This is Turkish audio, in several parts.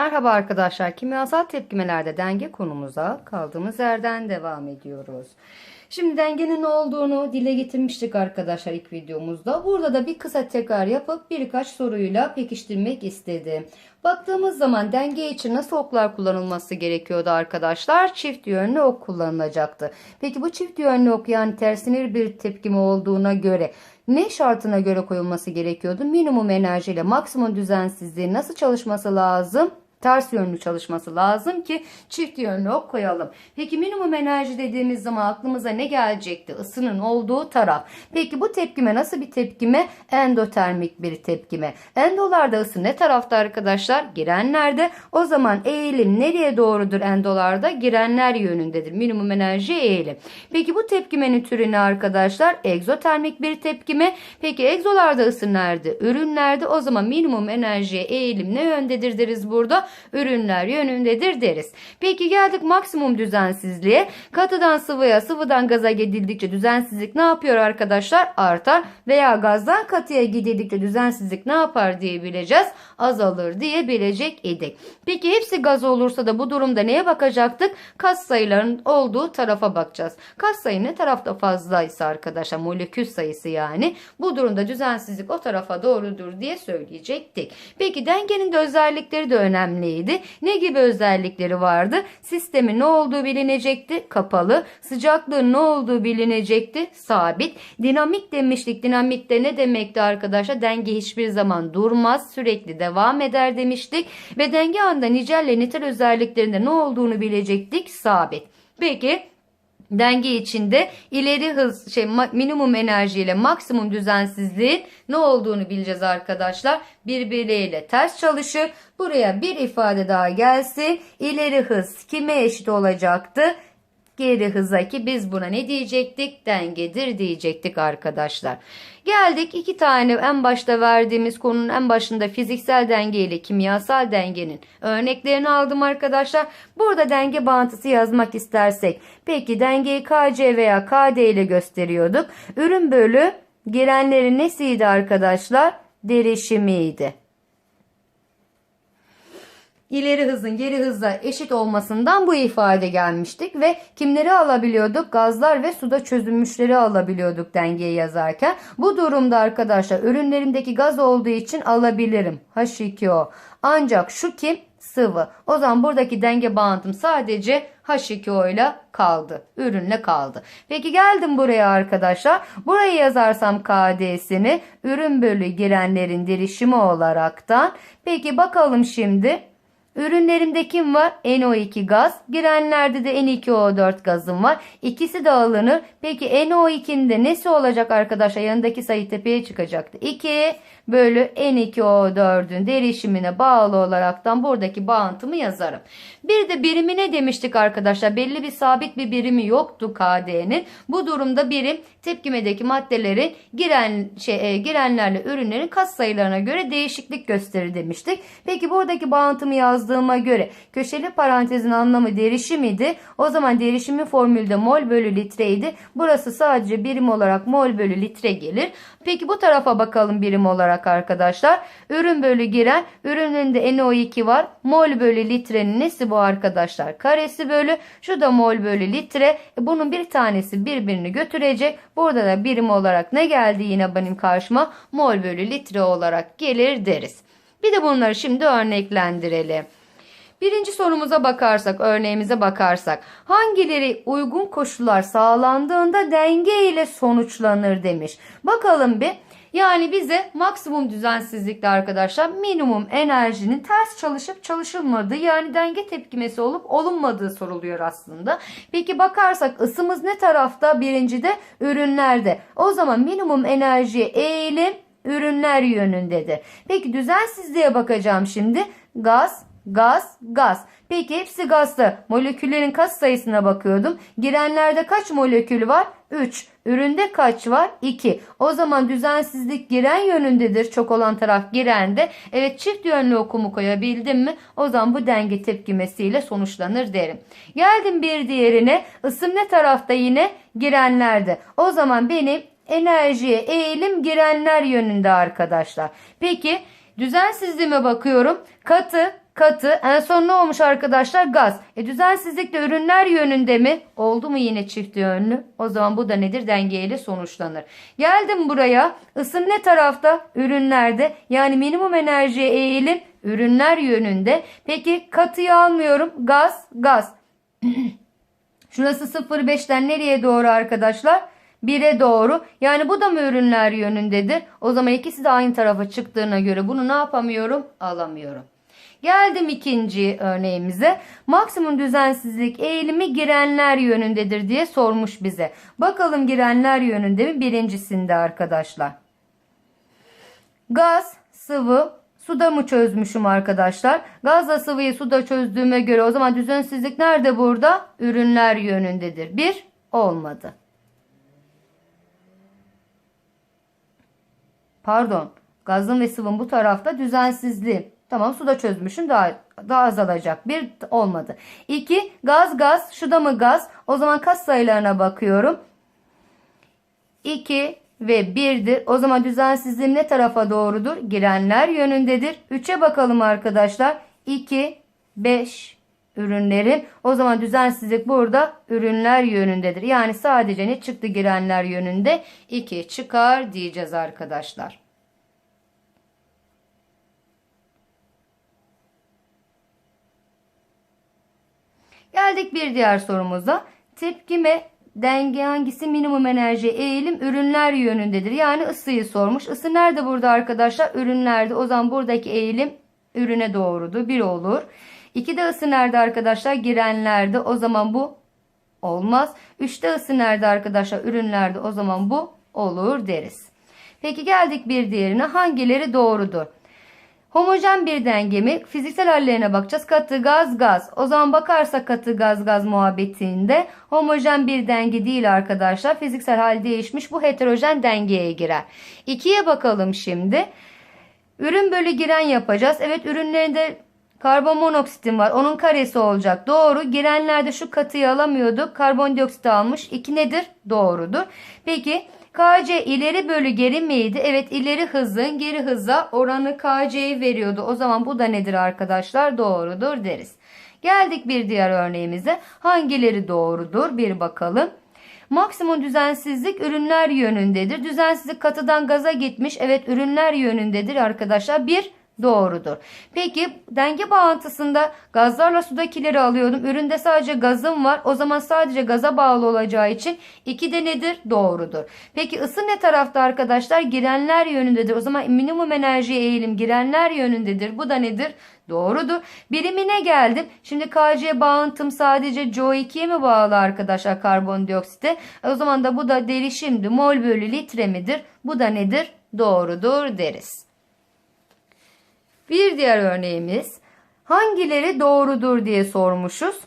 Merhaba arkadaşlar. Kimyasal tepkimelerde denge konumuza kaldığımız yerden devam ediyoruz. Şimdi dengenin ne olduğunu dile getirmiştik arkadaşlar ilk videomuzda. Burada da bir kısa tekrar yapıp birkaç soruyla pekiştirmek istedim. Baktığımız zaman denge için nasıl oklar kullanılması gerekiyordu arkadaşlar? Çift yönlü ok kullanılacaktı. Peki bu çift yönlü ok yani tersine bir tepkime olduğuna göre ne şartına göre koyulması gerekiyordu? Minimum enerjiyle maksimum düzensizliğin nasıl çalışması lazım? Ters yönlü çalışması lazım ki çift yönlü ok koyalım. Peki minimum enerji dediğimiz zaman aklımıza ne gelecekti? Isının olduğu taraf. Peki bu tepkime nasıl bir tepkime? Endotermik bir tepkime. Endolarda ısı ne tarafta arkadaşlar? Girenlerde. O zaman eğilim nereye doğrudur endolarda? Girenler yönündedir. Minimum enerji eğilim. Peki bu tepkimenin türü ne arkadaşlar? Egzotermik bir tepkime. Peki egzolarda ısı nerede? Ürünlerde. O zaman minimum enerjiye eğilim ne yöndedir deriz burada? Ürünler yönündedir deriz. Peki geldik maksimum düzensizliğe. Katıdan sıvıya, sıvıdan gaza gidildikçe düzensizlik ne yapıyor arkadaşlar? Artar veya gazdan katıya gidildikçe düzensizlik ne yapar diyebileceğiz? Azalır diyebilecek idik. Peki hepsi gaz olursa da bu durumda neye bakacaktık? Kas sayılarının olduğu tarafa bakacağız. Kas sayı ne tarafta fazlaysa arkadaşlar molekül sayısı yani bu durumda düzensizlik o tarafa doğrudur diye söyleyecektik. Peki dengenin de özellikleri de önemli önemliydi. Ne gibi özellikleri vardı? Sistemin ne olduğu bilinecekti? Kapalı. Sıcaklığın ne olduğu bilinecekti? Sabit. Dinamik demiştik. Dinamik de ne demekti arkadaşlar? Denge hiçbir zaman durmaz. Sürekli devam eder demiştik. Ve denge anda nicel ile nitel özelliklerinde ne olduğunu bilecektik? Sabit. Peki denge içinde ileri hız şey minimum enerji ile maksimum düzensizliğin ne olduğunu bileceğiz arkadaşlar. Birbirleriyle ters çalışır. Buraya bir ifade daha gelsin. İleri hız kime eşit olacaktı? Geri hıza ki biz buna ne diyecektik? Dengedir diyecektik arkadaşlar. Geldik iki tane en başta verdiğimiz konunun en başında fiziksel denge ile kimyasal dengenin örneklerini aldım arkadaşlar. Burada denge bağıntısı yazmak istersek. Peki dengeyi KC veya KD ile gösteriyorduk. Ürün bölü girenlerin nesiydi arkadaşlar? Derişimiydi ileri hızın geri hızla eşit olmasından bu ifade gelmiştik ve kimleri alabiliyorduk? Gazlar ve suda çözülmüşleri alabiliyorduk dengeyi yazarken. Bu durumda arkadaşlar ürünlerimdeki gaz olduğu için alabilirim. H2O. Ancak şu kim? Sıvı. O zaman buradaki denge bağıntım sadece H2O ile kaldı. Ürünle kaldı. Peki geldim buraya arkadaşlar. Burayı yazarsam KD'sini ürün bölü girenlerin derişimi olaraktan. Peki bakalım şimdi Ürünlerimde kim var? NO2 gaz. Girenlerde de N2O4 gazım var. İkisi de alınır. Peki NO2'nin de nesi olacak arkadaşlar? Yanındaki sayı tepeye çıkacaktı. 2 bölü N2O4'ün derişimine bağlı olaraktan buradaki bağıntımı yazarım. Bir de birimi ne demiştik arkadaşlar? Belli bir sabit bir birimi yoktu KD'nin. Bu durumda birim tepkimedeki maddelerin giren şey, e, girenlerle ürünlerin kas sayılarına göre değişiklik gösterir demiştik. Peki buradaki bağıntımı yazdığıma göre köşeli parantezin anlamı derişim idi. O zaman derişimin formülde mol bölü litreydi. Burası sadece birim olarak mol bölü litre gelir. Peki bu tarafa bakalım birim olarak arkadaşlar. Ürün bölü giren ürününde NO2 var. Mol bölü litrenin nesi bu arkadaşlar? Karesi bölü. Şu da mol bölü litre. E bunun bir tanesi birbirini götürecek. Burada da birim olarak ne geldi yine benim karşıma? Mol bölü litre olarak gelir deriz. Bir de bunları şimdi örneklendirelim. Birinci sorumuza bakarsak, örneğimize bakarsak hangileri uygun koşullar sağlandığında denge ile sonuçlanır demiş. Bakalım bir. Yani bize maksimum düzensizlikte arkadaşlar minimum enerjinin ters çalışıp çalışılmadığı yani denge tepkimesi olup olunmadığı soruluyor aslında. Peki bakarsak ısımız ne tarafta? Birincide ürünlerde. O zaman minimum enerjiye eğilim ürünler yönündedir. Peki düzensizliğe bakacağım şimdi. Gaz, gaz, gaz. Peki hepsi gazlı. Moleküllerin kas sayısına bakıyordum. Girenlerde kaç molekül var? 3. Üründe kaç var? 2. O zaman düzensizlik giren yönündedir. Çok olan taraf girende. Evet çift yönlü okumu koyabildim mi? O zaman bu denge tepkimesiyle sonuçlanır derim. Geldim bir diğerine. Isım ne tarafta yine? Girenlerde. O zaman benim enerjiye eğilim girenler yönünde arkadaşlar. Peki düzensizliğime bakıyorum. Katı katı. En son ne olmuş arkadaşlar? Gaz. E düzensizlik ürünler yönünde mi? Oldu mu yine çift yönlü? O zaman bu da nedir? Dengeyle sonuçlanır. Geldim buraya. Isı ne tarafta? Ürünlerde. Yani minimum enerjiye eğilim ürünler yönünde. Peki katıyı almıyorum. Gaz, gaz. Şurası 0,5'ten nereye doğru arkadaşlar? 1'e doğru. Yani bu da mı ürünler yönündedir? O zaman ikisi de aynı tarafa çıktığına göre bunu ne yapamıyorum? Alamıyorum. Geldim ikinci örneğimize. Maksimum düzensizlik eğilimi girenler yönündedir diye sormuş bize. Bakalım girenler yönünde mi? Birincisinde arkadaşlar. Gaz, sıvı, suda mı çözmüşüm arkadaşlar? Gazla sıvıyı suda çözdüğüme göre o zaman düzensizlik nerede burada? Ürünler yönündedir. Bir, olmadı. Pardon. Gazın ve sıvın bu tarafta düzensizliği. Tamam suda çözmüşüm daha, daha azalacak. Bir olmadı. İki gaz gaz. Şu da mı gaz? O zaman kas sayılarına bakıyorum. 2 ve 1'dir. O zaman düzensizliğim ne tarafa doğrudur? Girenler yönündedir. 3'e bakalım arkadaşlar. 2, 5 ürünlerin. O zaman düzensizlik burada ürünler yönündedir. Yani sadece ne çıktı girenler yönünde? 2 çıkar diyeceğiz arkadaşlar. Geldik bir diğer sorumuza. Tepkime denge hangisi minimum enerji eğilim ürünler yönündedir. Yani ısıyı sormuş. Isı nerede burada arkadaşlar? Ürünlerde. O zaman buradaki eğilim ürüne doğrudur. Bir olur. İki de ısı nerede arkadaşlar? Girenlerde. O zaman bu olmaz. Üçte ısı nerede arkadaşlar? Ürünlerde. O zaman bu olur deriz. Peki geldik bir diğerine. Hangileri doğrudur? Homojen bir dengemi fiziksel hallerine bakacağız. Katı gaz gaz. O zaman bakarsak katı gaz gaz muhabbetinde homojen bir denge değil arkadaşlar. Fiziksel hal değişmiş. Bu heterojen dengeye girer. İkiye bakalım şimdi. Ürün bölü giren yapacağız. Evet ürünlerinde karbon monoksitin var. Onun karesi olacak. Doğru. Girenlerde şu katıyı alamıyorduk. Karbondioksit almış. 2 nedir? Doğrudur. Peki KC ileri bölü geri miydi? Evet ileri hızın geri hıza oranı KC'yi veriyordu. O zaman bu da nedir arkadaşlar? Doğrudur deriz. Geldik bir diğer örneğimize. Hangileri doğrudur? Bir bakalım. Maksimum düzensizlik ürünler yönündedir. Düzensizlik katıdan gaza gitmiş. Evet ürünler yönündedir arkadaşlar. Bir doğrudur. Peki denge bağıntısında gazlarla sudakileri alıyordum. Üründe sadece gazım var. O zaman sadece gaza bağlı olacağı için 2 de nedir? Doğrudur. Peki ısı ne tarafta arkadaşlar? Girenler yönündedir. O zaman minimum enerji eğilim girenler yönündedir. Bu da nedir? Doğrudur. Birimine geldim. Şimdi KC bağıntım sadece CO2'ye mi bağlı arkadaşlar karbondioksite? O zaman da bu da derişimdi. Mol bölü litre midir? Bu da nedir? Doğrudur deriz. Bir diğer örneğimiz hangileri doğrudur diye sormuşuz.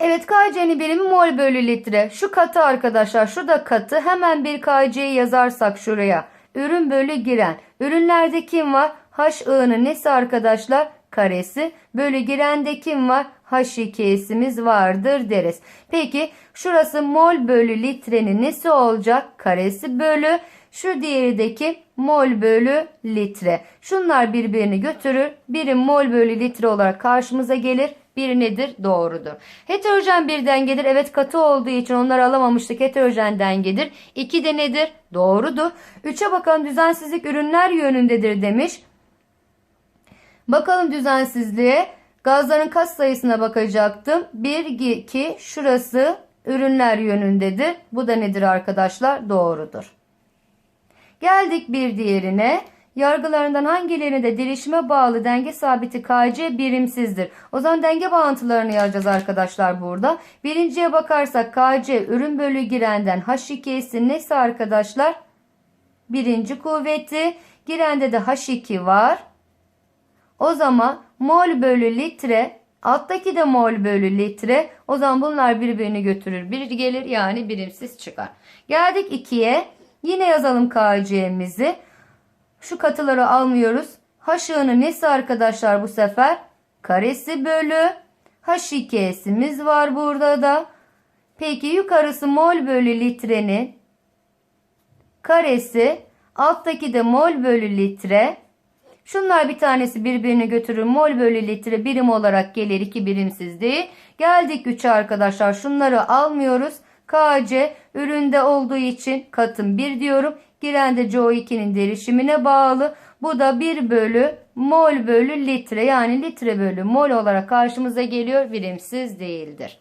Evet KC'nin birimi mol bölü litre. Şu katı arkadaşlar şu da katı. Hemen bir KC'yi yazarsak şuraya. Ürün bölü giren. Ürünlerde kim var? HI'nin nesi arkadaşlar? Karesi. Bölü girende kim var? H2S'imiz vardır deriz. Peki şurası mol bölü litrenin nesi olacak? Karesi bölü. Şu diğerideki mol bölü litre. Şunlar birbirini götürür. Biri mol bölü litre olarak karşımıza gelir. Biri nedir? Doğrudur. Heterojen bir dengedir. Evet katı olduğu için onları alamamıştık. Heterojen dengedir. İki de nedir? Doğrudur. Üçe bakalım düzensizlik ürünler yönündedir demiş. Bakalım düzensizliğe. Gazların kat sayısına bakacaktım. 1, 2, şurası ürünler yönündedir. Bu da nedir arkadaşlar? Doğrudur. Geldik bir diğerine. Yargılarından hangilerine de derişime bağlı denge sabiti KC birimsizdir. O zaman denge bağıntılarını yazacağız arkadaşlar burada. Birinciye bakarsak KC ürün bölü girenden H2S'in nesi arkadaşlar? Birinci kuvveti. Girende de H2 var. O zaman mol bölü litre alttaki de mol bölü litre. O zaman bunlar birbirini götürür. Bir gelir yani birimsiz çıkar. Geldik 2'ye. Yine yazalım KC'mizi. Şu katıları almıyoruz. H nesi arkadaşlar bu sefer? Karesi bölü H2S'imiz var burada da. Peki yukarısı mol bölü litrenin karesi. Alttaki de mol bölü litre. Şunlar bir tanesi birbirini götürür. Mol bölü litre birim olarak gelir. iki birimsiz değil. Geldik 3'e arkadaşlar. Şunları almıyoruz. KC üründe olduğu için katım 1 diyorum. Giren de CO2'nin derişimine bağlı. Bu da 1 bölü mol bölü litre yani litre bölü mol olarak karşımıza geliyor. Birimsiz değildir.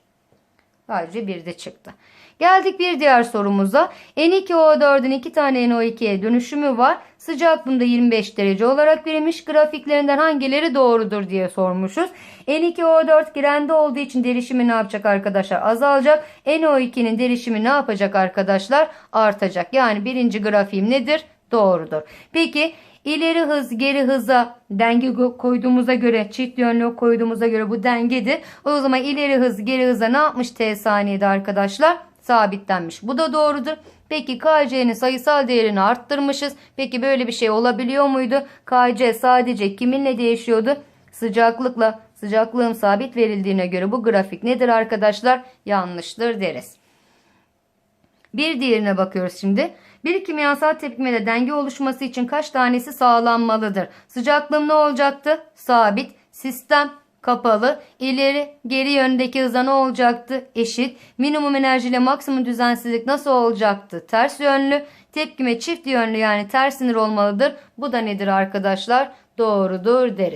Sadece bir de çıktı. Geldik bir diğer sorumuza. N2O4'ün 2 tane NO2'ye dönüşümü var. Sıcaklığında 25 derece olarak verilmiş. Grafiklerinden hangileri doğrudur diye sormuşuz. N2O4 girende olduğu için derişimi ne yapacak arkadaşlar? Azalacak. NO2'nin derişimi ne yapacak arkadaşlar? Artacak. Yani birinci grafiğim nedir? Doğrudur. Peki ileri hız geri hıza denge koyduğumuza göre çift yönlü koyduğumuza göre bu dengedir. O zaman ileri hız geri hıza ne yapmış t saniyede arkadaşlar? Sabitlenmiş. Bu da doğrudur. Peki KC'nin sayısal değerini arttırmışız. Peki böyle bir şey olabiliyor muydu? KC sadece kiminle değişiyordu? Sıcaklıkla. Sıcaklığın sabit verildiğine göre bu grafik nedir arkadaşlar? Yanlıştır deriz. Bir diğerine bakıyoruz şimdi. Bir kimyasal tepkimede denge oluşması için kaç tanesi sağlanmalıdır? Sıcaklığım ne olacaktı? Sabit. Sistem kapalı. İleri geri yöndeki hıza ne olacaktı? Eşit. Minimum enerji ile maksimum düzensizlik nasıl olacaktı? Ters yönlü. Tepkime çift yönlü yani ters sinir olmalıdır. Bu da nedir arkadaşlar? Doğrudur deriz.